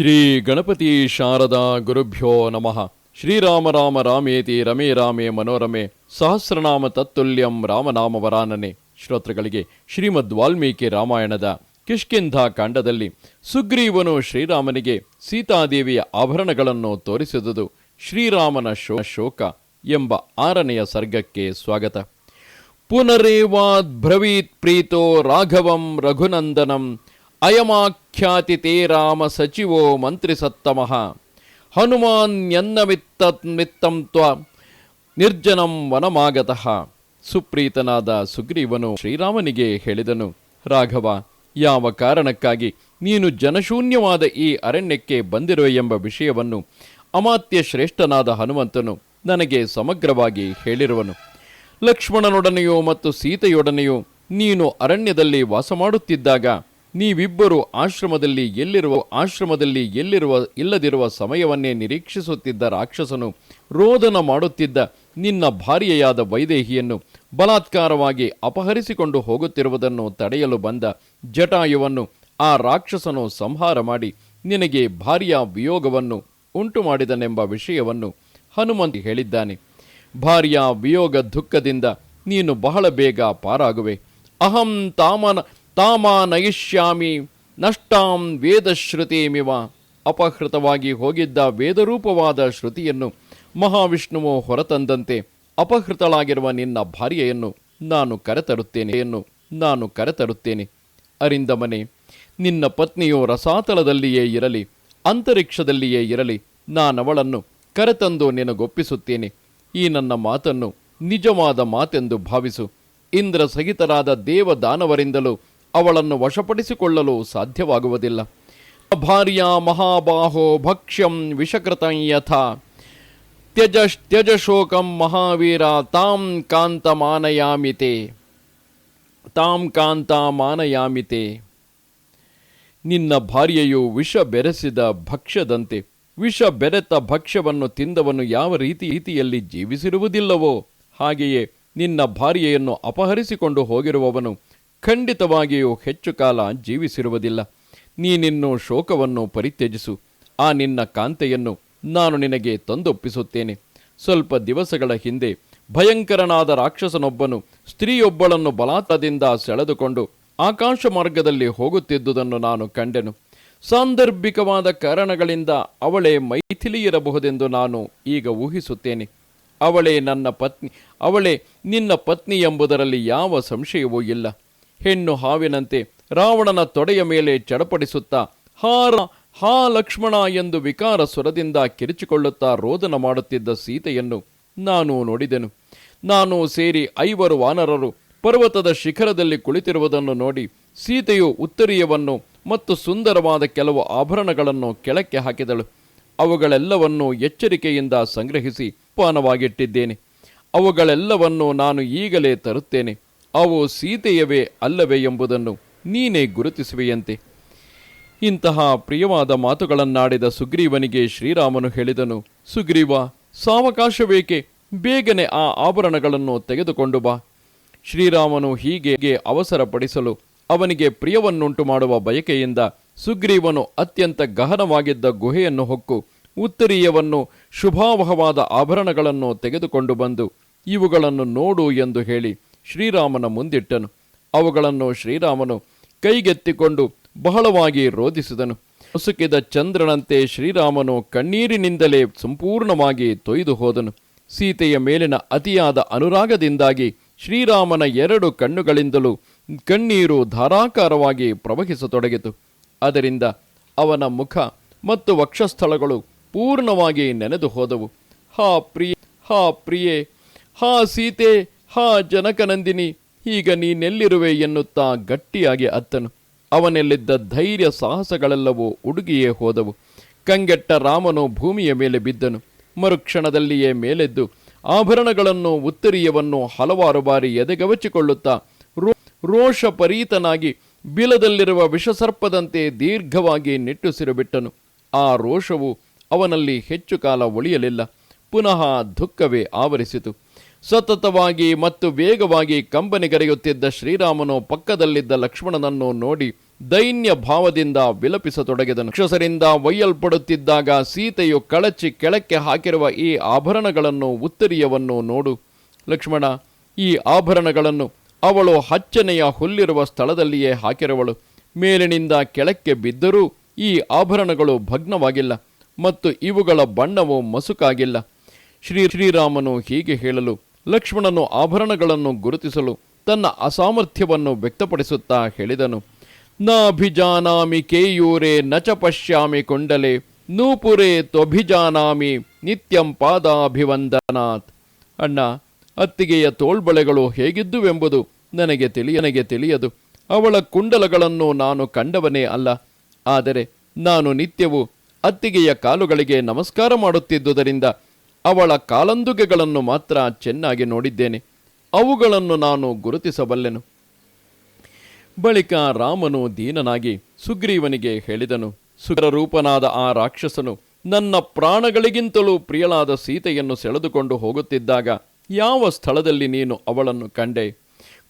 ಶ್ರೀ ಗಣಪತಿ ಶಾರದಾ ಗುರುಭ್ಯೋ ನಮಃ. ಶ್ರೀರಾಮ ರಾಮ ರಾಮೇತಿ ರಮೇ ರಾಮೇ ಮನೋರಮೆ ಸಹಸ್ರನಾಮ ತತ್ತುಲ್ಯಂ ರಾಮನಾಮ ವರಾನನೆ. ಶ್ರೋತೃಗಳಿಗೆ ಶ್ರೀಮದ್ ವಾಲ್ಮೀಕಿ ರಾಮಾಯಣದ ಕಿಷ್ಕಿಂಧ ಕಾಂಡದಲ್ಲಿ ಸುಗ್ರೀವನು ಶ್ರೀರಾಮನಿಗೆ ಸೀತಾದೇವಿಯ ಆಭರಣಗಳನ್ನು ತೋರಿಸಿದುದು ಶ್ರೀರಾಮನ ಶೋ, ಶೋಕ ಎಂಬ ಆರನೆಯ ಸರ್ಗಕ್ಕೆ ಸ್ವಾಗತ. ಪುನರೇವಾದ್ ಬ್ರವೀತ್ ಪ್ರೀತೋ ರಾಘವಂ ರಘುನಂದನಂ ಅಯಮಾಖ್ಯಾತಿ ತೇ ರಾಮ ಸಚಿವೋ ಮಂತ್ರಿ ಸತ್ತಮಃ. ಹನುಮಾನ್ಯನ್ನಮಿತ್ತಮಿತ್ತಂ ತ್ವ ನಿರ್ಜನಂ ವನಮಾಗತಃ. ಸುಪ್ರೀತನಾದ ಸುಗ್ರೀವನು ಶ್ರೀರಾಮನಿಗೆ ಹೇಳಿದನು, ರಾಘವ, ಯಾವ ಕಾರಣಕ್ಕಾಗಿ ನೀನು ಜನಶೂನ್ಯವಾದ ಈ ಅರಣ್ಯಕ್ಕೆ ಬಂದಿರೋ ಎಂಬ ವಿಷಯವನ್ನು ಅಮಾತ್ಯ ಶ್ರೇಷ್ಠನಾದ ಹನುಮಂತನು ನನಗೆ ಸಮಗ್ರವಾಗಿ ಹೇಳಿರುವನು. ಲಕ್ಷ್ಮಣನೊಡನೆಯೂ ಮತ್ತು ಸೀತೆಯೊಡನೆಯೂ ನೀನು ಅರಣ್ಯದಲ್ಲಿ ವಾಸ ಮಾಡುತ್ತಿದ್ದಾಗ ನೀವಿಬ್ಬರು ಆಶ್ರಮದಲ್ಲಿ ಎಲ್ಲಿರುವ ಆಶ್ರಮದಲ್ಲಿ ಎಲ್ಲಿರುವ, ಇಲ್ಲದಿರುವ ಸಮಯವನ್ನೇ ನಿರೀಕ್ಷಿಸುತ್ತಿದ್ದ ರಾಕ್ಷಸನು ರೋದನ ಮಾಡುತ್ತಿದ್ದ ನಿನ್ನ ಭಾರ್ಯೆಯಾದ ವೈದೇಹಿಯನ್ನು ಬಲಾತ್ಕಾರವಾಗಿ ಅಪಹರಿಸಿಕೊಂಡು ಹೋಗುತ್ತಿರುವುದನ್ನು ತಡೆಯಲು ಬಂದ ಜಟಾಯುವನ್ನು ಆ ರಾಕ್ಷಸನು ಸಂಹಾರ ಮಾಡಿ ನಿನಗೆ ಭಾರ್ಯ ವಿಯೋಗವನ್ನು ಉಂಟು ಮಾಡಿದನೆಂಬ ವಿಷಯವನ್ನು ಹನುಮಂತ್ ಹೇಳಿದ್ದಾನೆ. ಭಾರ್ಯ ವಿಯೋಗ ದುಃಖದಿಂದ ನೀನು ಬಹಳ ಬೇಗ ಪಾರಾಗುವೆ. ಅಹಂ ತಾಮನ ತಾಮಾನಯಿಷ್ಯಾಮಿ ನಷ್ಟಾಂ ವೇದಶ್ರುತಿಮಿವ. ಅಪಹೃತವಾಗಿ ಹೋಗಿದ್ದ ವೇದರೂಪವಾದ ಶ್ರುತಿಯನ್ನು ಮಹಾವಿಷ್ಣುವು ಹೊರತಂದಂತೆ ಅಪಹೃತಳಾಗಿರುವ ನಿನ್ನ ಭಾರ್ಯೆಯನ್ನು ನಾನು ಕರೆತರುತ್ತೇನೆ. ಎನ್ನು ನಾನು ಕರೆತರುತ್ತೇನೆ. ಅರಿಂದಮನೆ, ನಿನ್ನ ಪತ್ನಿಯು ರಸಾತಲದಲ್ಲಿಯೇ ಇರಲಿ, ಅಂತರಿಕ್ಷದಲ್ಲಿಯೇ ಇರಲಿ, ನಾನವಳನ್ನು ಕರೆತಂದು ನಿನಗೊಪ್ಪಿಸುತ್ತೇನೆ. ಈ ನನ್ನ ಮಾತನ್ನು ನಿಜವಾದ ಮಾತೆಂದು ಭಾವಿಸು. ಇಂದ್ರ ಸಹಿತರಾದ ದೇವ ದಾನವರಿಂದಲೂ ಅವಳನ್ನು ವಶಪಡಿಸಿಕೊಳ್ಳಲು ಸಾಧ್ಯವಾಗುವುದಿಲ್ಲ. ಭಾರ್ಯ ಮಹಾಬಾಹೋ ಭಕ್ಷ್ಯಂ ವಿಷಕೃತಂ ಯಥಾ. ತ್ಯಜ ಶೋಕಂ ಮಹಾವೀರ, ತಾಂ ಕಾಂತ ಮಾನಯಾಮಿತೆ. ತಾಂ ಕಾಂತ ಮಾನಯಾಮಿತೆ. ನಿನ್ನ ಭಾರ್ಯೆಯು ವಿಷ ಬೆರೆಸಿದ ಭಕ್ಷ್ಯದಂತೆ, ವಿಷ ಬೆರೆತ ಭಕ್ಷ್ಯವನ್ನು ತಿಂದವನು ಯಾವ ರೀತಿ ರೀತಿಯಲ್ಲಿ ಜೀವಿಸಿರುವುದಿಲ್ಲವೋ, ಹಾಗೆಯೇ ನಿನ್ನ ಭಾರ್ಯೆಯನ್ನು ಅಪಹರಿಸಿಕೊಂಡು ಹೋಗಿರುವವನು ಖಂಡಿತವಾಗಿಯೂ ಹೆಚ್ಚು ಕಾಲ ಜೀವಿಸಿರುವುದಿಲ್ಲ. ನೀನಿನ್ನು ಶೋಕವನ್ನು ಪರಿತ್ಯಜಿಸು. ಆ ನಿನ್ನ ಕಾಂತೆಯನ್ನು ನಾನು ನಿನಗೆ ತಂದೊಪ್ಪಿಸುತ್ತೇನೆ. ಸ್ವಲ್ಪ ದಿವಸಗಳ ಹಿಂದೆ ಭಯಂಕರನಾದ ರಾಕ್ಷಸನೊಬ್ಬನು ಸ್ತ್ರೀಯೊಬ್ಬಳನ್ನು ಬಲಾತದಿಂದ ಸೆಳೆದುಕೊಂಡು ಆಕಾಶ ಮಾರ್ಗದಲ್ಲಿ ಹೋಗುತ್ತಿದ್ದುದನ್ನು ನಾನು ಕಂಡೆನು. ಸಾಂದರ್ಭಿಕವಾದ ಕಾರಣಗಳಿಂದ ಅವಳೇ ಮೈಥಿಲಿಯಿರಬಹುದೆಂದು ನಾನು ಈಗ ಊಹಿಸುತ್ತೇನೆ. ಅವಳೇ ನನ್ನ ಪತ್ನಿ, ಅವಳೇ ನಿನ್ನ ಪತ್ನಿ ಎಂಬುದರಲ್ಲಿ ಯಾವ ಸಂಶಯವೂ ಇಲ್ಲ. ಹೆಣ್ಣು ಹಾವಿನಂತೆ ರಾವಣನ ತೊಡೆಯ ಮೇಲೆ ಚಡಪಡಿಸುತ್ತಾ, ಹಾರ, ಹಾ ಲಕ್ಷ್ಮಣ ಎಂದು ವಿಕಾರ ಸ್ವರದಿಂದ ಕಿರಿಚಿಕೊಳ್ಳುತ್ತಾ ರೋದನ ಮಾಡುತ್ತಿದ್ದ ಸೀತೆಯನ್ನು ನಾನು ನೋಡಿದೆನು. ನಾನು ಸೇರಿ ಐವರು ವಾನರರು ಪರ್ವತದ ಶಿಖರದಲ್ಲಿ ಕುಳಿತಿರುವುದನ್ನು ನೋಡಿ ಸೀತೆಯು ಉತ್ತರೀಯವನ್ನು ಮತ್ತು ಸುಂದರವಾದ ಕೆಲವು ಆಭರಣಗಳನ್ನು ಕೆಳಕ್ಕೆ ಹಾಕಿದಳು. ಅವುಗಳೆಲ್ಲವನ್ನೂ ಎಚ್ಚರಿಕೆಯಿಂದ ಸಂಗ್ರಹಿಸಿ ಪಾನವಾಗಿಟ್ಟಿದ್ದೇನೆ. ಅವುಗಳೆಲ್ಲವನ್ನು ನಾನು ಈಗಲೇ ತರುತ್ತೇನೆ. ಅವು ಸೀತೆಯವೇ ಅಲ್ಲವೇ ಎಂಬುದನ್ನು ನೀನೇ ಗುರುತಿಸುವೆಯಂತೆ. ಇಂತಹ ಪ್ರಿಯವಾದ ಮಾತುಗಳನ್ನಾಡಿದ ಸುಗ್ರೀವನಿಗೆ ಶ್ರೀರಾಮನು ಹೇಳಿದನು, ಸುಗ್ರೀವ, ಸಾವಕಾಶವೇಕೆ? ಬೇಗನೆ ಆ ಆಭರಣಗಳನ್ನು ತೆಗೆದುಕೊಂಡು ಬಾ. ಶ್ರೀರಾಮನು ಹೀಗೆ ಅವಸರಪಡಿಸಲು ಅವನಿಗೆ ಪ್ರಿಯವನ್ನುಂಟು ಮಾಡುವ ಬಯಕೆಯಿಂದ ಸುಗ್ರೀವನು ಅತ್ಯಂತ ಗಹನವಾಗಿದ್ದ ಗುಹೆಯನ್ನು ಹೊಕ್ಕು, ಉತ್ತರೀಯವನ್ನು ಶುಭಾವಹವಾದ ಆಭರಣಗಳನ್ನು ತೆಗೆದುಕೊಂಡು ಬಂದು ಇವುಗಳನ್ನು ನೋಡು ಎಂದು ಹೇಳಿ ಶ್ರೀರಾಮನ ಮುಂದಿಟ್ಟನು. ಅವುಗಳನ್ನು ಶ್ರೀರಾಮನು ಕೈಗೆತ್ತಿಕೊಂಡು ಬಹಳವಾಗಿ ರೋಧಿಸಿದನು. ಮುಸುಕಿದ ಚಂದ್ರನಂತೆ ಶ್ರೀರಾಮನು ಕಣ್ಣೀರಿನಿಂದಲೇ ಸಂಪೂರ್ಣವಾಗಿ ತೊಯ್ದು ಹೋದನು. ಸೀತೆಯ ಮೇಲಿನ ಅತಿಯಾದ ಅನುರಾಗದಿಂದಾಗಿ ಶ್ರೀರಾಮನ ಎರಡು ಕಣ್ಣುಗಳಿಂದಲೂ ಕಣ್ಣೀರು ಧಾರಾಕಾರವಾಗಿ ಪ್ರವಹಿಸತೊಡಗಿತು. ಅದರಿಂದ ಅವನ ಮುಖ ಮತ್ತು ವಕ್ಷಸ್ಥಳಗಳು ಪೂರ್ಣವಾಗಿ ನೆನೆದು ಹೋದವು. ಹಾ ಪ್ರಿಯೆ ಹಾ ಪ್ರಿಯೆ, ಹಾ ಸೀತೆ ಹಾ ಜನಕನಂದಿನಿ, ಈಗ ನೀನೆಲ್ಲಿರುವೆ ಎನ್ನುತ್ತಾ ಗಟ್ಟಿಯಾಗಿ ಅತ್ತನು. ಅವನಲ್ಲಿದ್ದ ಧೈರ್ಯ ಸಾಹಸಗಳೆಲ್ಲವೂ ಉಡುಗಿಯೇ ಹೋದವು. ಕಂಗೆಟ್ಟ ರಾಮನು ಭೂಮಿಯ ಮೇಲೆ ಬಿದ್ದನು. ಮರುಕ್ಷಣದಲ್ಲಿಯೇ ಮೇಲೆದ್ದು ಆಭರಣಗಳನ್ನು, ಉತ್ತರಿಯವನ್ನು ಹಲವಾರು ಬಾರಿ ಎದೆಗವಚಿಕೊಳ್ಳುತ್ತಾ ರೋ, ರೋಷಪರೀತನಾಗಿ ಬಿಲದಲ್ಲಿರುವ ವಿಷಸರ್ಪದಂತೆ ದೀರ್ಘವಾಗಿ ನಿಟ್ಟುಸಿರುಬಿಟ್ಟನು. ಆ ರೋಷವು ಅವನಲ್ಲಿ ಹೆಚ್ಚು ಕಾಲ ಉಳಿಯಲಿಲ್ಲ. ಪುನಃ ದುಃಖವೇ ಆವರಿಸಿತು. ಸತತವಾಗಿ ಮತ್ತು ವೇಗವಾಗಿ ಕಂಬನಿಗರೆಯುತ್ತಿದ್ದ ಶ್ರೀರಾಮನು ಪಕ್ಕದಲ್ಲಿದ್ದ ಲಕ್ಷ್ಮಣನನ್ನು ನೋಡಿ ದೈನ್ಯ ಭಾವದಿಂದ ವಿಲಪಿಸತೊಡಗಿದನು. ರಾಕ್ಷಸರಿಂದ ಒಯ್ಯಲ್ಪಡುತ್ತಿದ್ದಾಗ ಸೀತೆಯು ಕಳಚಿ ಕೆಳಕ್ಕೆ ಹಾಕಿರುವ ಈ ಆಭರಣಗಳನ್ನು ಉತ್ತರಿಯವನ್ನು ನೋಡು. ಲಕ್ಷ್ಮಣ, ಈ ಆಭರಣಗಳನ್ನು ಅವಳು ಹಚ್ಚನೆಯ ಹುಲ್ಲಿರುವ ಸ್ಥಳದಲ್ಲಿಯೇ ಹಾಕಿರುವಳು. ಮೇಲಿನಿಂದ ಕೆಳಕ್ಕೆ ಬಿದ್ದರೂ ಈ ಆಭರಣಗಳು ಭಗ್ನವಾಗಿಲ್ಲ ಮತ್ತು ಇವುಗಳ ಬಣ್ಣವು ಮಸುಕಾಗಿಲ್ಲ. ಶ್ರೀ ಶ್ರೀರಾಮನು ಹೀಗೆ ಹೇಳಲು ಲಕ್ಷ್ಮಣನು ಆಭರಣಗಳನ್ನು ಗುರುತಿಸಲು ತನ್ನ ಅಸಾಮರ್ಥ್ಯವನ್ನು ವ್ಯಕ್ತಪಡಿಸುತ್ತಾ ಹೇಳಿದನು. ನಾಭಿಜಾನಾಮಿ ಕೇಯೂರೆ, ನ ಚ ಪಶ್ಯಾಮಿ ಕುಂಡಲೆ, ನೂಪುರೆ ತ್ವಭಿಜಾನಾಮಿ ನಿತ್ಯಂ ಪಾದಾಭಿವಂದನಾತ್. ಅಣ್ಣ, ಅತ್ತಿಗೆಯ ತೋಳ್ಬಳೆಗಳು ಹೇಗಿದ್ದುವೆಂಬುದು ನನಗೆ ತಿಳಿಯ, ನನಗೆ ತಿಳಿಯದು. ಅವಳ ಕುಂಡಲಗಳನ್ನು ನಾನು ಕಂಡವನೇ ಅಲ್ಲ. ಆದರೆ ನಾನು ನಿತ್ಯವೂ ಅತ್ತಿಗೆಯ ಕಾಲುಗಳಿಗೆ ನಮಸ್ಕಾರ ಮಾಡುತ್ತಿದ್ದುದರಿಂದ ಅವಳ ಕಾಲಂದುಗೆಗಳನ್ನು ಮಾತ್ರ ಚೆನ್ನಾಗಿ ನೋಡಿದ್ದೇನೆ. ಅವುಗಳನ್ನು ನಾನು ಗುರುತಿಸಬಲ್ಲೆನು. ಬಳಿಕ ರಾಮನು ದೀನನಾಗಿ ಸುಗ್ರೀವನಿಗೆ ಹೇಳಿದನು ಸುರರೂಪನಾದ ಆ ರಾಕ್ಷಸನು ನನ್ನ ಪ್ರಾಣಗಳಿಗಿಂತಲೂ ಪ್ರಿಯಳಾದ ಸೀತೆಯನ್ನು ಸೆಳೆದುಕೊಂಡು ಹೋಗುತ್ತಿದ್ದಾಗ ಯಾವ ಸ್ಥಳದಲ್ಲಿ ನೀನು ಅವಳನ್ನು ಕಂಡೆ?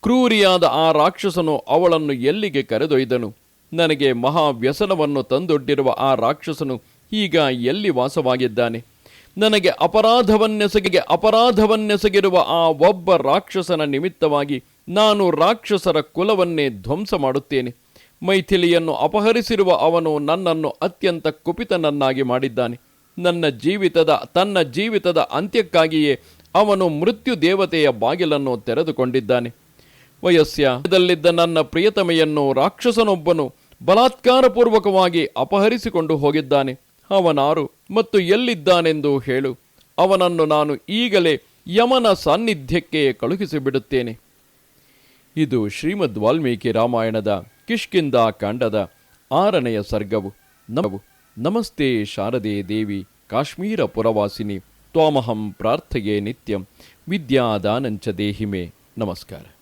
ಕ್ರೂರಿಯಾದ ಆ ರಾಕ್ಷಸನು ಅವಳನ್ನು ಎಲ್ಲಿಗೆ ಕರೆದೊಯ್ದನು? ನನಗೆ ಮಹಾವ್ಯಸನವನ್ನು ತಂದೊಡ್ಡಿರುವ ಆ ರಾಕ್ಷಸನು ಈಗ ಎಲ್ಲಿ ವಾಸವಾಗಿದ್ದಾನೆ? ನನಗೆ ಅಪರಾಧವನ್ನೆಸಗಿಗೆ ಅಪರಾಧವನ್ನೆಸಗಿರುವ ಆ ಒಬ್ಬ ರಾಕ್ಷಸನ ನಿಮಿತ್ತವಾಗಿ ನಾನು ರಾಕ್ಷಸರ ಕುಲವನ್ನೇ ಧ್ವಂಸ ಮಾಡುತ್ತೇನೆ. ಮೈಥಿಲಿಯನ್ನು ಅಪಹರಿಸಿರುವ ಅವನು ನನ್ನನ್ನು ಅತ್ಯಂತ ಕುಪಿತನನ್ನಾಗಿ ಮಾಡಿದ್ದಾನೆ. ನನ್ನ ಜೀವಿತದ, ತನ್ನ ಜೀವಿತದ ಅಂತ್ಯಕ್ಕಾಗಿಯೇ ಅವನು ಮೃತ್ಯು ದೇವತೆಯ ಬಾಗಿಲನ್ನು ತೆರೆದುಕೊಂಡಿದ್ದಾನೆ. ವಯಸ್ಸ್ಯದಲ್ಲಿದ್ದ ನನ್ನ ಪ್ರಿಯತಮೆಯನ್ನು ರಾಕ್ಷಸನೊಬ್ಬನು ಬಲಾತ್ಕಾರಪೂರ್ವಕವಾಗಿ ಅಪಹರಿಸಿಕೊಂಡು ಹೋಗಿದ್ದಾನೆ. ಅವನಾರು ಮತ್ತು ಎಲ್ಲಿದ್ದಾನೆಂದು ಹೇಳು. ಅವನನ್ನು ನಾನು ಈಗಲೇ ಯಮನ ಸಾನ್ನಿಧ್ಯಕ್ಕೆ ಕಳುಹಿಸಿಬಿಡುತ್ತೇನೆ. ಇದು ಶ್ರೀಮದ್ ವಾಲ್ಮೀಕಿ ರಾಮಾಯಣದ ಕಿಷ್ಕಿಂದ ಕಾಂಡದ ಆರನೆಯ ಸರ್ಗವು. ನಮವು ನಮಸ್ತೆ ಶಾರದೆ ದೇವಿ, ಕಾಶ್ಮೀರ ಪುರವಾಸಿನಿ, ತ್ವಾಮಹಂ ಪ್ರಾರ್ಥೆಯೇ ನಿತ್ಯಂ, ವಿದ್ಯಾದಾನಂಚ ದೇಹಿಮೆ. ನಮಸ್ಕಾರ.